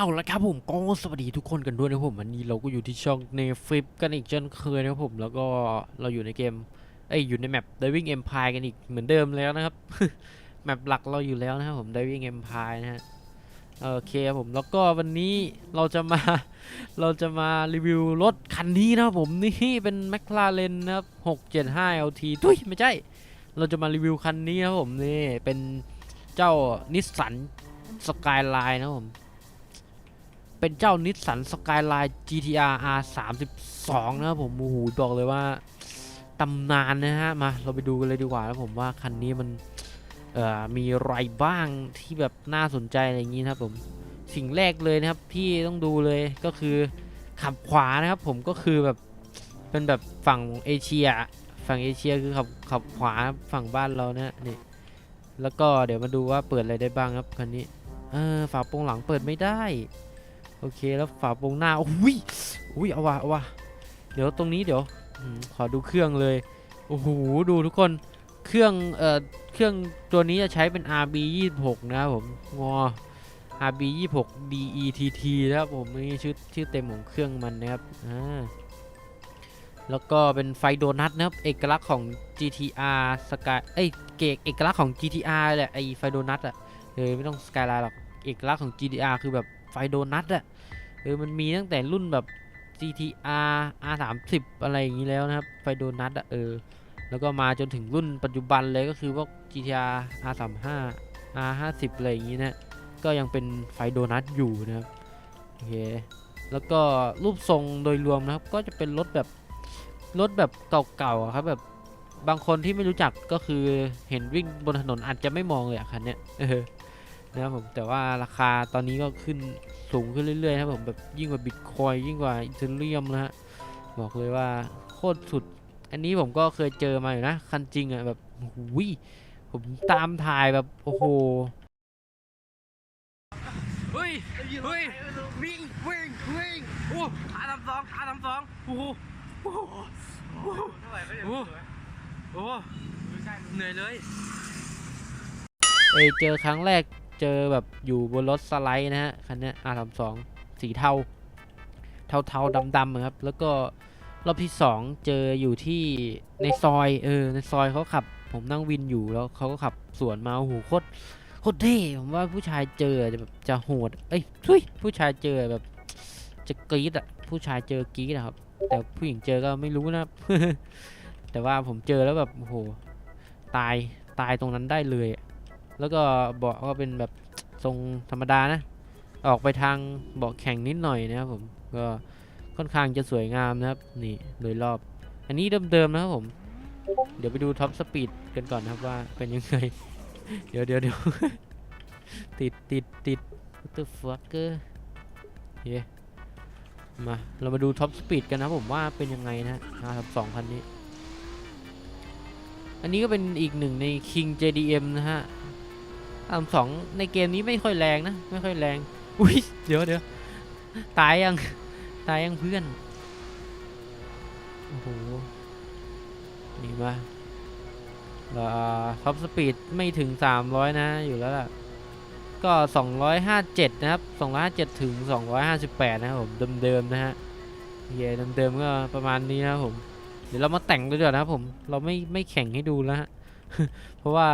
เอาละครับผมก็สวัสดีทุกคนกันด้วยนะผมวันนี้เราก็อยู่ที่ช่องในฟิปกันอีกเช่นเคยนะครับผมแล้วก็เราอยู่ในเกมเอ้ยอยู่ในแมป Diving Empire กันอีกเหมือนเดิมแล้วนะครับแมปหลักเราอยู่แล้วนะครับผม Diving Empire นะฮะโอเคครับผมแล้วก็วันนี้เราจะมาเราจะมารีวิวรถคันนี้นะครับผมนี่เป็น McLaren นะครับ675 LT ทุยไม่ใช่ เราจะมารีวิวคันนี้นะครับผมนี่เป็นเจ้านิสสันสกายไลน์นะครับผม เป็นเจ้านิสสันสกายไลน์ GTR R 3 2นะครับผมโอ้โหบอกเลยว่าตำนานนะฮะ มาเราไปดูกันเลยดีกว่าแล้วผมว่าคันนี้มันมีอะไรบ้างที่แบบน่าสนใจอะไรอย่างนี้นะครับผมสิ่งแรกเลยนะครับที่ต้องดูเลยก็คือขับขวานะครับผมก็คือแบบเป็นแบบฝั่งเอเชีย ฝั่งเอเชียคือขับขับขวาฝั่งบ้านเราเนี่ยนี่แล้วก็เดี๋ยวมาดูว่าเปิดอะไรได้บ้างครับคันนี้เออฝาโปรงหลังเปิดไม่ได้ โอเคแล้วฝาโปรงหน้าอุ้ยอุ้ยเอาวะเอาวะเดี๋ยวตรงนี้เดี๋ยวขอดูเครื่องเลยโอ้โหดูทุกคนเครื่องเอ่อเครื่องตัวนี้จะใช้เป็น RB 26นะครับผมงอ RB 26 DETT นะครับผมนี่ชื่อชื่อเต็มของเครื่องมันนะครับอ่าแล้วก็เป็นไฟโดนัทนะครับเอกลักษณ์ของ GTR Sky เอ้ยเกกเอกลักษณ์ของ GTR แหละไอไฟโดนัทอะเออไม่ต้องสกายไลน์หรอกเอกลักษณ์ของ GTR คือแบบ โดนัทอะเออมันมีตั้งแต่รุ่นแบบ GTR R30 อะไรอย่างนี้แล้วนะครับ ไฟโดนัทอะเออ แล้วก็มาจนถึงรุ่นปัจจุบันเลยก็คือพวก GTR R35 R50 อะไรอย่างนี้นะ ก็ยังเป็นไฟโดนัทอยู่นะครับ โอเค แล้วก็รูปทรงโดยรวมนะครับ ก็จะเป็นรถแบบ รถแบบเก่าๆครับแบบบางคนที่ไม่รู้จักก็คือเห็นวิ่งบนถนนอาจจะไม่มองเลยอะคันเนี้ยเออ นะครับผมแต่ว่าราคาตอนนี้ก็ขึ้นสูงขึ้นเรื่อยๆนะครับผมแบบยิ่งกว่าบิตคอยยิ่งกว่าอีเทเรียมนะฮะบอกเลยว่าโคตรสุด อันนี้ผมก็เคยเจอมาอยู่นะ คันจริงอะแบบโอ้โหยผมตามถ่ายแบบ โอ้โหเฮ้ยเฮ้ยวิ่งวิ่งวิ่งโอ้ขาทำสองขาทำสองโอ้โหโอ้โหโอ้โหโอ้โหโอ้โหเหนื่อยเลยเอยเจอครั้งแรก เจอแบบอยู่บนรถสไลด์นะฮะคันนี้อาร์สองสีเทา เทาเทาดำดำๆครับ แล้วก็รอบที่สองเจออยู่ที่ในซอยเออในซอยเขาขับ ผมนั่งวินอยู่แล้วเขาก็ขับสวนมาโอ้โหโคตรโคตรเท่ผมว่าผู้ชายเจอจะแบบจะโหดเอ้ยทุยผู้ชายเจอแบบจะกรี๊ดอะผู้ชายเจอกรี๊ดอะครับ แต่ผู้หญิงเจอก็ไม่รู้นะแต่ว่าผมเจอแล้วแบบโอ้โหตายตายตรงนั้นได้เลยอะ แล้วก็เบาะก็เป็นแบบทรงธรรมดานะ ออกไปทางเบาะแข็งนิดหน่อยนะครับผมก็ค่อนข้างจะสวยงามนะครับนี่โดยรอบ อันนี้เดิมๆนะครับผม เดี๋ยวไปดูท็อปสปีดกันก่อนนะครับว่าเป็นยังไง เดี๋ยวเดี๋ยวเดี๋ยวติดติดติด what the fucker เย้มา เรามาดูท็อปสปีดกันนะผมว่าเป็นยังไงนะฮะครับสองคันนี้ อันนี้ก็เป็นอีกหนึ่งใน King JDM นะฮะ อันสองในเกมนี้ไม่ค่อยแรงนะ ไม่ค่อยแรง อุ้ยเดี๋ยวเดี๋ยวตายยัง ตายยังเพื่อน โอ้โห นี่มาท็อปสปีดไม่ถึง 300 นะ อยู่แล้วล่ะ ก็ 257 นะครับ 257 ถึง 258 นะครับผมเดิมๆนะฮะเฮียเดิมๆก็ประมาณนี้นะครับผม เดี๋ยวเรามาแต่งด้วยเดี๋ยวนะครับผม เราไม่ไม่แข่งให้ดูแล้วฮะ เพราะว่า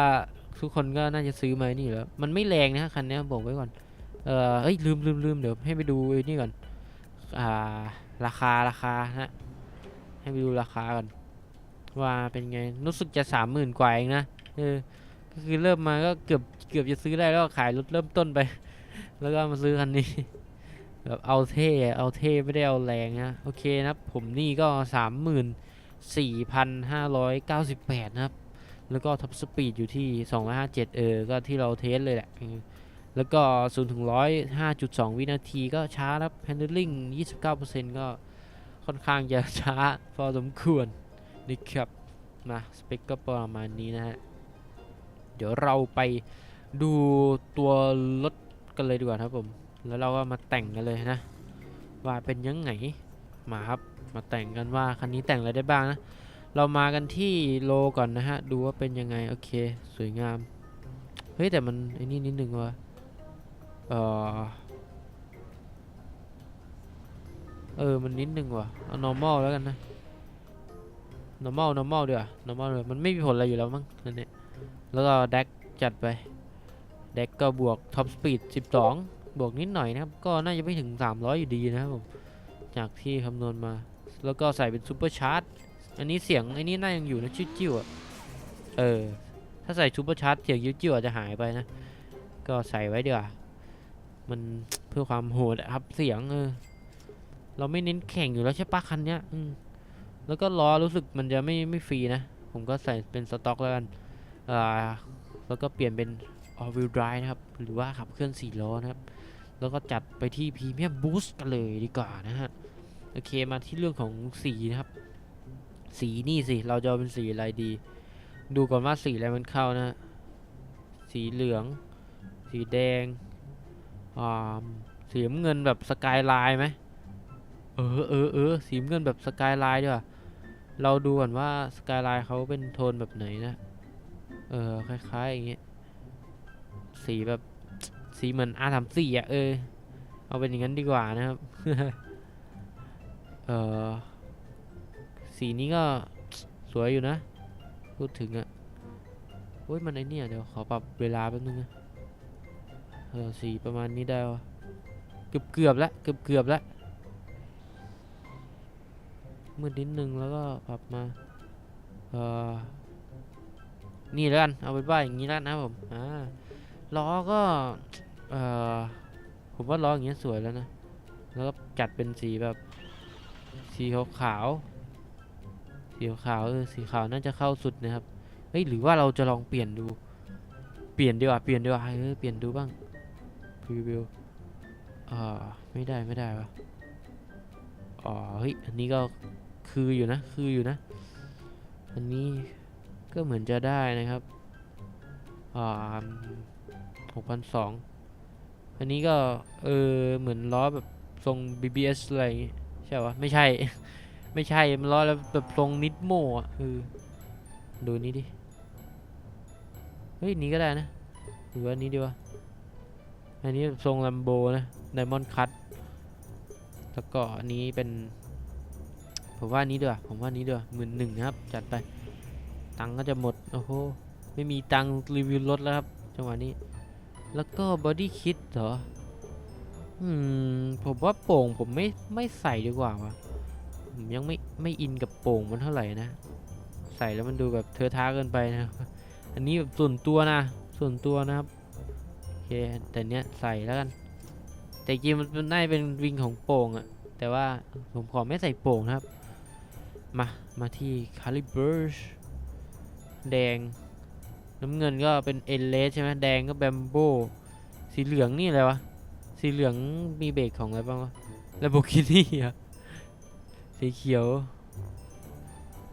ทุกคนก็น่าจะซื้อมานี่แล้ว มันไม่แรงนะคันนี้บอกไว้ก่อน เออเอ้ยลืมลืมลืมเดี๋ยวให้ไปดูไอ้นี่ก่อน อ่า ราคาราคาฮะ ให้ไปดูราคาก่อน ว่าเป็นไง รู้สึกจะสามหมื่นกว่าเองนะ เออ ก็คือเริ่มมาก็เกือบเกือบจะซื้อได้แล้วขายรถเริ่มต้นไป แล้วก็มาซื้อคันนี้แบบเอาเท่เอาเท่ไม่ได้เอาแรงนะ โอเคนะผมนี่ก็สามหมื่น4,598นะครับ แล้วก็ท็อปสปีดอยู่ที่ 257 เออ ก็ที่เราเทสเลยแหละ แล้วก็0ถึง100 5.2 วินาทีก็ช้าครับ handling 29%ก็ค่อนข้างจะช้าพอสมควรนี่ครับ มาสเปคก็ประมาณนี้นะฮะ เดี๋ยวเราไปดูตัวรถกันเลยดีกว่าครับผม แล้วเราก็มาแต่งกันเลยนะ ว่าเป็นยังไง มาครับ มาแต่งกันว่าคันนี้แต่งอะไรได้บ้างนะ เรามากันที่โลก่อนนะฮะ ดูว่าเป็นยังไง โอเค สวยงาม เฮ้ย แต่มันไอ้นี่นิดนึงว่ะเออเออ มันนิดนึงว่ะ เอา normal แล้วกันนะ normal normal เดี๋ยวา normal เลยมันไม่มีผลอะไรอยู่แล้วมั้งนั่นเนี่ยแล้วก็ deck จัดไป deck ก็บวก top speed 12 บวกนิดหน่อยนะครับ ก็น่าจะไม่ถึง 300 อยู่ดีนะครับผม จากที่คำนวณมา แล้วก็ใส่เป็น super charge อันนี้เสียงไอ้นี่น่ายังอยู่นะจิ้วจิ้วๆอะเออ ถ้าใส่ super charge เสียงจิ้วจิ้วๆอาจจะหายไปนะ ก็ใส่ไว้ดีกว่ามันเพื่อความโหดอะครับเสียงเออ เราไม่เน้นแข่งอยู่แล้วใช่ปะคันเนี้ยอืมแล้วก็ล้อรู้สึกมันจะไม่ไม่ฟรีนะ ผมก็ใส่เป็นสต็อกแล้วกัน อ่า แล้วก็เปลี่ยนเป็น all wheel drive นะครับ หรือว่าขับเคลื่อน4ล้อนะครับ แล้วก็จัดไปที่ premium boost กันเลยดีกว่านะฮะ โอเคมาที่เรื่องของสีนะครับ สีนี่สิ เราจะเอาเป็นสีอะไรดี ดูก่อนว่าสีอะไรมันเข้านะ สีเหลือง สีแดงอ่าสีเงินแบบสกายไลน์ไหมเออเออเออสีเงินแบบสกายไลน์ดีกว่าเราดูก่อนว่าสกายไลน์เขาเป็นโทนแบบไหนนะ เออ คล้ายๆอย่างเงี้ย สีแบบสีเหมือน R34 อะเออ เอาเป็นอย่างนั้นดีกว่านะครับ เออ สีนี้ก็สวยอยู่นะ พูดถึงอะโอ้ยมันไอเนี่ยเดี๋ยวขอปรับเวลาแป๊บนึงนะเออสีประมาณนี้ได้วะเกือบเกือบล้วเกือบเกือบล้วมืดนิดนึงแล้วก็ปรับมาเออนี่แล้วกันเอาไปบ้าอย่างนี้แล้วนะผมอ่าล้อก็เออผมว่าล้ออย่างเงี้ยสวยแล้วนะแล้วก็จัดเป็นสีแบบสีขาวขาวๆ สีขาวเออสีขาวน่าจะเข้าสุดนะครับเฮ้ยหรือว่าเราจะลองเปลี่ยนดู เปลี่ยนดีกว่าเปลี่ยนดีกว่าเออเปลี่ยนดูบ้างรีวิวอ่าไม่ได้ไม่ได้วะอ๋อเฮ้ยอันนี้ก็คืออยู่นะคืออยู่นะ อันนี้ก็เหมือนจะได้นะครับอ่าหกพันสองอันนี้ก็เออเหมือนล้อแบบทรง BBS อะไรอย่างงี้ใช่ปะไม่ใช่ ไม่ใช่มันล้อแล้วแบบทรงนิดโมอะเออดูนี้ดิ เฮ้ย นี้ก็ได้นะหรือว่าอันนี้ดีวะ อันนี้ทรงลัมโบนะไดมอนด์คัตแล้วก็อันนี้เป็น ผมว่านี้ด้วยผมว่านี้ด้วยหมื่นหนึ่งครับ จัดไป ตังก็จะหมด โอ้โห ไม่มีตังรีวิวรถแล้วครับ จังหวะนี้ แล้วก็บอดี้คิดเหรอ อืม ผมว่าโป่งผมไม่ไม่ใส่ดีกว่าวะ ผมยังไม่ไม่อินกับโป่งมันเท่าไหร่นะ ใส่แล้วมันดูแบบเทอะท้าเกินไปนะอันนี้แบบส่วนตัวนะ ส่วนตัวนะครับโอเคแต่เนี้ยใส่แล้วกัน แต่จริงมันนน่าจะเป็นวิงของโป่งอะแต่ว่าผมขอไม่ใส่โป่งนะครับ มา มาที่คาลิเบอร์แดง น้ำเงินก็เป็นเอเลสใช่ไหมแดงก็แบมโบสีเหลืองนี่อะไรวะ สีเหลืองมีเบรกของอะไรบ้างวะลาโบกินี่อะ สีเขียว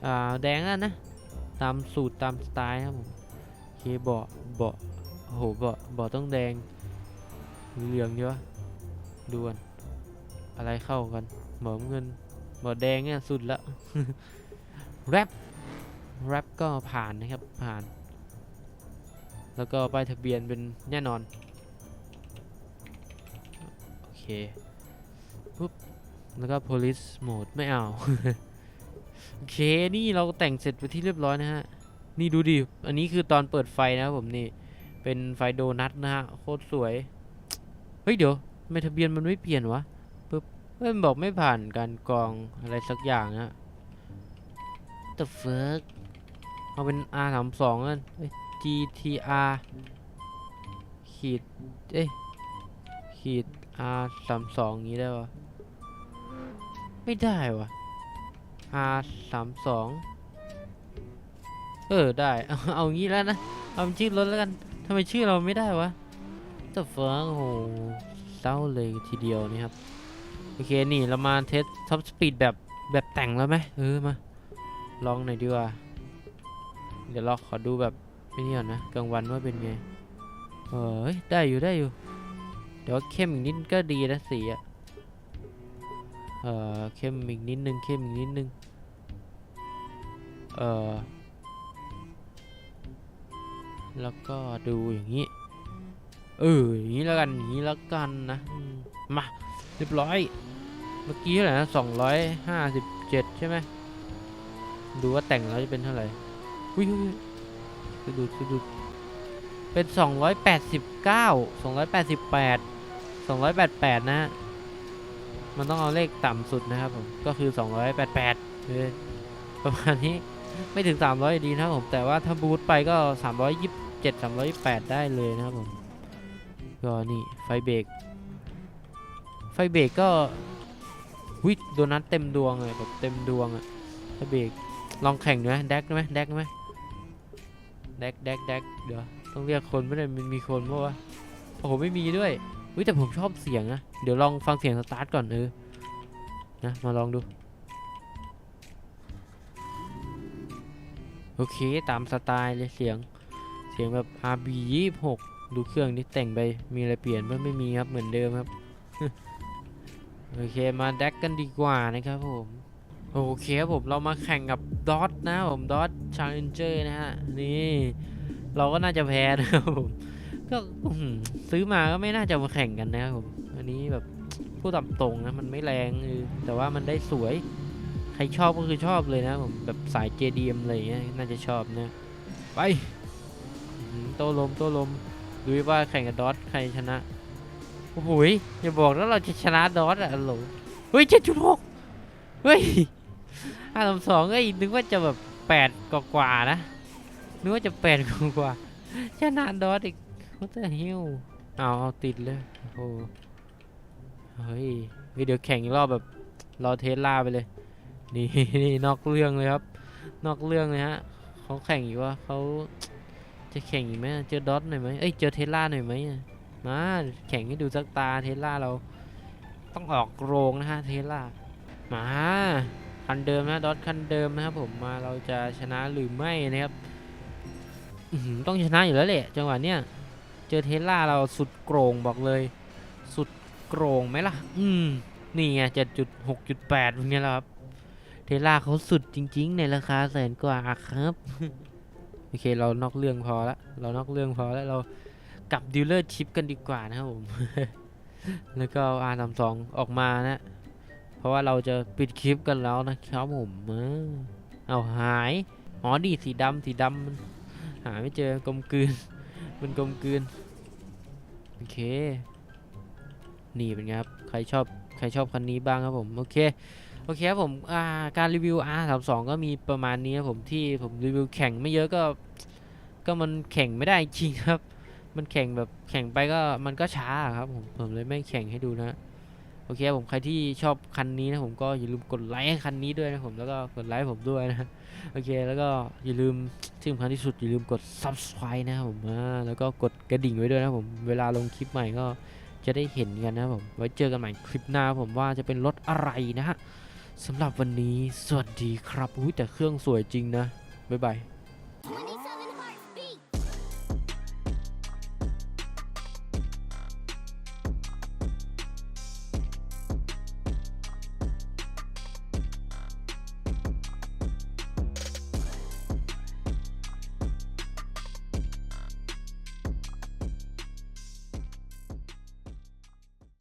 อ่า แดงอะนะ ตามสูตรตามสไตล์ครับผมโอเคเบาะเบาะโอ้โหเบาะเบาะต้องแดงหรือเหลืองดีวะดูกันอะไรเข้ากันเบาะน้ำเงินเบาแดงเนี่ยสุดละแรปแรปก็ผ่านนะครับผ่าน แล้วก็ป้ายทะเบียนเป็นแน่นอน โอเคปุ๊บ แล้วก็ police mode ไม่เอา โอเค นี่เราแต่งเสร็จไปที่เรียบร้อยนะฮะ นี่ดูดิ อันนี้คือตอนเปิดไฟนะครับผมนี่ เป็นไฟโดนัทนะฮะ โคตรสวย เฮ้ย เดี๋ยวไมทะเบียนมันไม่เปลี่ยนวะปึ๊บเฮ้ยมันบอกไม่ผ่านการกรองอะไรสักอย่างนะ the fuck เอาเป็น R 3 2กันเอ้ย GTR ขีด เอ้ย ขีด R 3 2งี้ได้ปะ ไม่ได้วะ R สามสองเออ ได้ เอาเอางี้แล้วนะ เอาชื่อรถแล้วกันทำไมชื่อเราไม่ได้วะแต่เฟิร์งโอ้โหเศร้าเลยทีเดียวนี่ครับ โอเค นี่เรามาเทสท็อปสปีดแบบแบบแต่งแล้วไหมเออ มา ลองหน่อยดีกว่า เดี๋ยวเราขอดูแบบไม่นี่ก่อนนะกลางวันว่าเป็นไง เออเฮ้ยได้อยู่ได้อยู่ เดี๋ยวเข้มอีกนิดก็ดีนะสีอะ เอ่อเข้มอีกนิดนึงเข้มอีกนิดนึงเอ่อแล้วก็ดูอย่างนี้ เอออย่างนี้แล้วกันอย่างนี้แล้วกันนะมาเรียบร้อย เมื่อกี้เท่าไหร่นะสองร้อยห้าสิบเจ็ดใช่ไหมดูว่าแต่งแล้วจะเป็นเท่าไหร่อุ้ยอุ้ยสะดุดสะดุดเป็นสองร้อยแปดสิบเก้าสองร้อยแปดสิบแปดสองร้อยแปดแปดนะ มันต้องเอาเลขต่ำสุดนะครับผมก็คือสองร้อยแปดแปดประมาณนี้ไม่ถึง 300 ดีนะครับผม แต่ว่าถ้าบูทไปก็ 327 328 ได้เลยนะครับผม ก็นี่ไฟเบรกไฟเบรกก็วิโดนัทเต็มดวงเลยแบบเต็มดวงอะไฟเบรกลองแข่งดูไหมแดกได้ไหมแดกได้ไหมแดกแดกแดกเดี๋ยวต้องเรียกคนไม่ได้มันมีคนเพราะว่าโอ้โหไม่มีด้วย วิแต่ผมชอบเสียงนะ เดี๋ยวลองฟังเสียงสตาร์ทก่อนเออ นะ มาลองดู โอเค ตามสไตล์เลยเสียง เสียงแบบ RB 26 ดูเครื่องนี้แต่งไป มีอะไรเปลี่ยนไหมไม่มีครับ เหมือนเดิมครับ โอเค มาแดกกันดีกว่านะครับผม โอเคครับผม เรามาแข่งกับดอทนะผม ดอทชาเลนเจอร์นะฮะ นี่ เราก็น่าจะแพ้นะครับผม ก็ซื้อมาก็ไม่น่าจะมาแข่งกันนะครับผมอันนี้แบบพูดตามตรงนะมันไม่แรงเออแต่ว่ามันได้สวย ใครชอบก็คือชอบเลยนะผมแบบสาย JDM อะไรอย่างเงี้ยน่าจะชอบนะ ไปโตลมโตลมดูว่าแข่งกับดอทใครชนะโอ้โหยอย่าบอกแล้วเราจะชนะดอทอะฮัลโหลเฮ้ยเจ็ดจุดหกเฮ้ยห้าสามสองเอ้ยนึกว่าจะแบบแปดกว่าๆนะนึกว่าจะแปดกว่าชนะดอทอีก what the hell เอาเอาติดเลยโอ้โหเฮ้ยเฮ้เดี๋ยวแข่งอีกรอบแบบรอเทสลาไปเลย นี่นี่นอกเรื่องเลยครับ นอกเรื่องเลยฮะเขาแข่งอีกว่าเขาจะแข่งอีกไหมเจอดอทหน่อยไหมเอ้ยเจอเทสลาหน่อยไหมมาแข่งให้ดูสักตาเทสลาเรา ต้องออกโรงนะฮะเทสลามาคันเดิมนะดอทคันเดิมนะครับผมมาเราจะชนะหรือไม่นะครับต้องชนะอยู่แล้วแหละจังหวะเนี้ย เจอเทสลาเราสุดโกรงบอกเลย สุดโกรงไหมล่ะ อืม นี่ไงเจ็ดจุดหกจุดแปดเป็นไงล่ะครับ เทสลาเขาสุดจริง ๆ ในราคาแสนกว่าครับ โอเคเรานอกเรื่องพอละ เรานอกเรื่องพอแล้วเรากลับดีลเลอร์ชิปกันดีกว่านะครับผม แล้วก็อา R 3 2องออกมานะ เพราะว่าเราจะปิดคลิปกันแล้วนะครับผม เอาหาย อ๋อดีสีดำสีดำหาไม่เจอกลมกลืน มันกลมกลืนโอเคนี่เป็นไงครับใครชอบใครชอบคันนี้บ้างครับผมโอเคโอเคครับผมาการรีวิว R32 ก็มีประมาณนี้ครับผมที่ผมรีวิวแข่งไม่เยอะก็ก็มันแข่งไม่ได้จริงครับ มันแข่งแบบแข่งไปก็มันก็ช้าครับผมผมเลยไม่แข่งให้ดูนะ อเคผมใครที่ชอบคันนี้นะผมก็อย่าลืมกดไลค์คันนี้ด้วยนะผมแล้วก็กดไลค์ผมด้วยนะโอเคแล้วก็อย่าลืมที่สำคัญที่สุดอย่าลืมกด subscribe นะครับผมแล้วก็กดกระดิ่งไว้ด้วยนะผมเวลาลงคลิปใหม่ก็จะได้เห็นกันนะผมไว้เจอกันใหม่คลิปหน้าผมว่าจะเป็นรถอะไรนะฮะสำหรับวันนี้สวัสดีครับอุ้ยแต่เครื่องสวยจริงนะบ๊ายบาย